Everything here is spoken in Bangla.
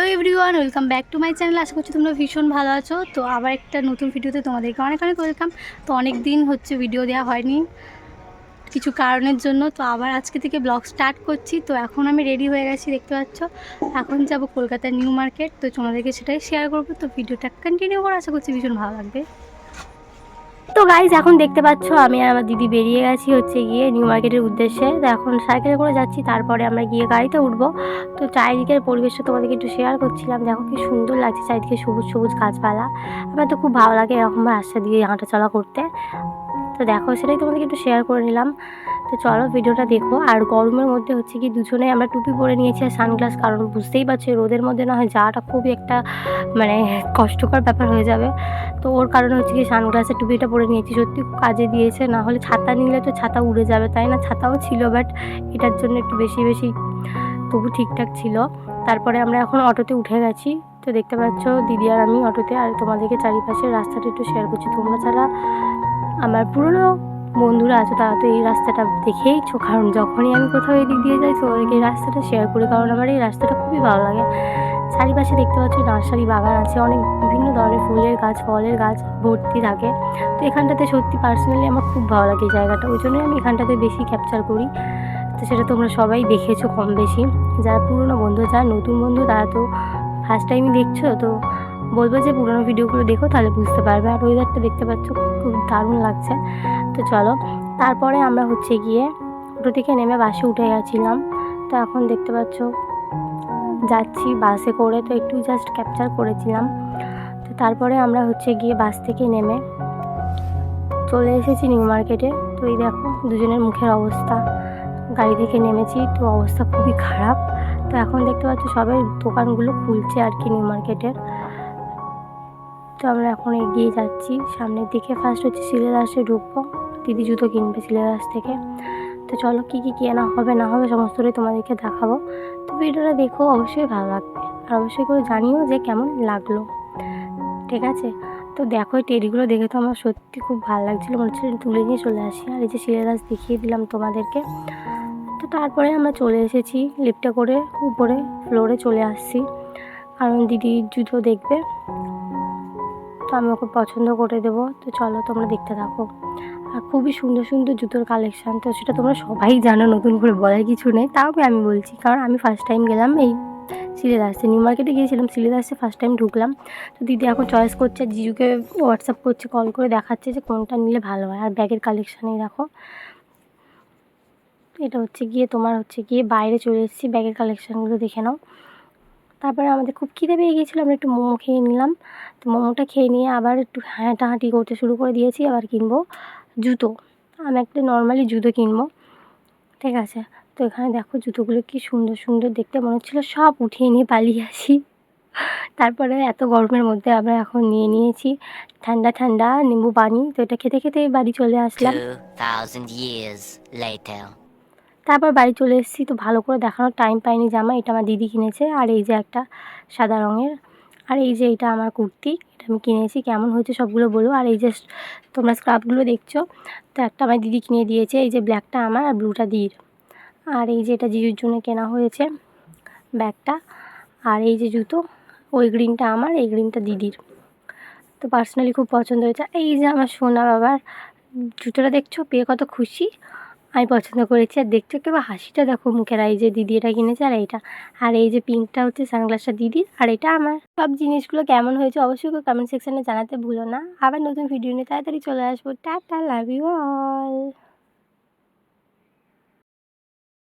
Welcome back to my channel. আশা করছি তোমরা ভীষণ ভালো আছো। তো আবার একটা নতুন ভিডিওতে তোমাদেরকে অনেক অনেক ওয়েলকাম। তো অনেক দিন হচ্ছে ভিডিও দেওয়া হয়নি কিছু কারণের জন্য। তো আবার আজকে থেকে ব্লগ স্টার্ট করছি। তো এখন আমি রেডি হয়ে গেছি, দেখতে পাচ্ছ। এখন যাব কলকাতার নিউ মার্কেট। তো তোমাদেরকে সেটাই শেয়ার করব। তো ভিডিওটা কন্টিনিউ করে, আশা করছি ভীষণ ভালো লাগবে। তো গাইজ এখন দেখতে পাচ্ছ আমি আর আমার দিদি বেরিয়ে গেছি হচ্ছে গিয়ে নিউ মার্কেটের উদ্দেশ্যে। তো এখন সাইকেলে করে যাচ্ছি, তারপরে আমরা গিয়ে গাড়িতে উঠবো। তো চারিদিকের পরিবেশটা তোমাদেরকে একটু শেয়ার করছিলাম। দেখো কি সুন্দর লাগছে চারিদিকে সবুজ সবুজ গাছপালা। আমার তো খুব ভালো লাগে এরকম রাস্তা দিয়ে হাঁটা চলা করতে। তো দেখো, সেটাই তোমাদেরকে একটু শেয়ার করে নিলাম। তো চলো ভিডিওটা দেখো। আর গরমের মধ্যে হচ্ছে কি দুজনে আমরা টুপি পরে নিয়েছি আর সানগ্লাস কারণ বুঝতেই পারছ রোদের মধ্যে না হয় যাওয়াটা খুবই একটা মানে কষ্টকর ব্যাপার হয়ে যাবে। তো ওর কারণে হচ্ছে কি সানগ্লাসের টুপিটা পরে নিয়েছি। সত্যি কাজে দিয়েছে। না হলে ছাতা নিলে তো ছাতা উড়ে যাবে, তাই না? ছাতাও ছিল বাট এটার জন্য একটু বেশি বেশি তবু ঠিকঠাক ছিল। তারপরে আমরা এখন অটোতে উঠে গেছি। তো দেখতে পাচ্ছ, দিদি আর আমি অটোতে, আর তোমাদেরকে চারিপাশের রাস্তাটা একটু শেয়ার করছি। তোমরা যারা আমার পুরনো বন্ধুরা আছে, তারা তো এই রাস্তাটা দেখেইছো কারণ যখনই আমি কোথাও এদিক দিয়ে যাই, তো ওদেরকে এই রাস্তাটা শেয়ার করি। কারণ আমার এই রাস্তাটা খুবই ভালো লাগে। চারিপাশে দেখতে পাচ্ছি নার্সারি বাগান আছে, অনেক বিভিন্ন ধরনের ফুলের গাছ, ফলের গাছ ভর্তি থাকে। তো এখানটাতে সত্যি পার্সোনালি আমার খুব ভালো লাগে জায়গাটা। ওই জন্যই আমি এখানটাতে বেশি ক্যাপচার করি। তো সেটা তোমরা সবাই দেখেছ কম বেশি যারা পুরনো বন্ধু, যারা নতুন বন্ধু, তারা তো ফার্স্ট টাইমই দেখছ, তো বলব যে পুরোনো ভিডিওগুলো দেখো, তাহলে বুঝতে পারবে। আর ওয়েদারটা দেখতে পাচ্ছ, খুব দারুণ লাগছে। তো চলো, তারপরে আমরা হচ্ছে গিয়ে অটো থেকে নেমে বাসে উঠে গেছিলাম। তো এখন দেখতে পাচ্ছ, যাচ্ছি বাসে করে। তো একটু জাস্ট ক্যাপচার করেছিলাম। তো তারপরে আমরা হচ্ছে গিয়ে বাস থেকে নেমে চলে এসেছি নিউ মার্কেটে। তো এই দেখো, দুজনের মুখের অবস্থা। গাড়ি থেকে নেমেছি, তো অবস্থা খুবই খারাপ। তো এখন দেখতে পাচ্ছ, সবাই দোকানগুলো খুলছে আর কি নিউ মার্কেটের। তো আমরা এখন এগিয়ে যাচ্ছি। সামনের দিকে ফার্স্ট হচ্ছে সিলেদাসে ঢুকবো। দিদি জুতো কিনবে সিলেদাস থেকে। তো চলো কী কী কেনা হবে, না হবে সমস্তটাই তোমাদেরকে দেখাবো। তো ভিডিওটা দেখো, অবশ্যই ভালো লাগবে। আর অবশ্যই করে জানিও যে কেমন লাগল। ঠিক আছে? তো দেখো, এই টেরিগুলো দেখে তো আমার সত্যি খুব ভালো লাগছিল। মনে হচ্ছিল তুলে নিয়ে চলে আসি। আর এই যে সিলেদাস দেখিয়ে দিলাম তোমাদেরকে। তো তারপরে আমরা চলে এসেছি লিফটে করে উপরে ফ্লোরে চলে আসছি। কারণ দিদি জুতো দেখবে। তো আমি ওকে পছন্দ করে দেবো। তো চলো তোমরা দেখতে থাকো। আর খুবই সুন্দর সুন্দর জুতোর কালেকশান তো সেটা তোমরা সবাই জানো, নতুন করে বলার কিছু নেই। তাও আমি বলছি, কারণ আমি ফার্স্ট টাইম গেলাম এই সিলেদাসে নিউ মার্কেটে গিয়েছিলাম সিলেদাসে ফার্স্ট টাইম ঢুকলাম। তো দিদি এখন চয়েস করছে, জিজুকে হোয়াটসঅ্যাপ করছে কল করে দেখাচ্ছে যে কোনটা নিলে ভালো হয়। আর ব্যাগের কালেকশানেই দেখো। এটা হচ্ছে গিয়ে, তোমার হচ্ছে গিয়ে বাইরে চলে এসেছি, ব্যাগের কালেকশানগুলো দেখে নাও। তারপরে আমাদের খুব খিদে পেয়ে গিয়েছিল আমরা একটু মোমো খেয়ে নিলাম। তো মোমোটা খেয়ে নিয়ে আবার একটু হাঁটাহাঁটি করতে শুরু করে দিয়েছি আবার কিনবো জুতো। আমি একটা নর্মালি জুতো কিনবো ঠিক আছে? তো এখানে দেখো জুতোগুলো কি সুন্দর সুন্দর দেখতে মনে হচ্ছিল সব উঠিয়ে নিয়ে পালিয়ে আসি। তারপরে এত গরমের মধ্যে আমরা এখন নিয়ে নিয়েছি ঠান্ডা ঠান্ডা নিম্বু পানি। তো এটা খেতে খেতে বাড়ি চলে আসলাম। 2,000 years later. তারপর বাড়ি চলে এসেছি, তো ভালো করে দেখানোর টাইম পাইনি জামা এটা আমার দিদি কিনেছে। আর এই যে একটা সাদা রঙের, আর এই যে এটা আমার কুর্তি, এটা আমি কিনেছি, কেমন হয়েছে সবগুলো বলো। আর এই যে তোমরা স্ক্রাবগুলো দেখছ, তো একটা আমার দিদি কিনে দিয়েছে, এই যে ব্ল্যাকটা আমার আর ব্লুটা দিদির। আর এই যে এটা জিজুর জন্য কেনা হয়েছে ব্যাগটা, আর এই যে জুতো, ওই গ্রিনটা আমার, এই গ্রিনটা দিদির। তো পার্সোনালি খুব পছন্দ হয়েছে। এই যে আমার সোনা বাবার জুতোটা দেখছ, পেয়ে কত খুশি। আমি পছন্দ করেছি। আর দেখছ কেউ হাসিটা দেখো মুখের এই যে দিদি এটা কিনেছে আর এইটা। আর এই যে পিঙ্কটা হচ্ছে সানগ্লাসটা দিদির আর এটা আমার। সব জিনিসগুলো কেমন হয়েছে অবশ্যই কমেন্ট সেকশানে জানাতে ভুলো না। আবার নতুন ভিডিও নিয়ে তাড়াতাড়ি চলে আসব। Tata love you all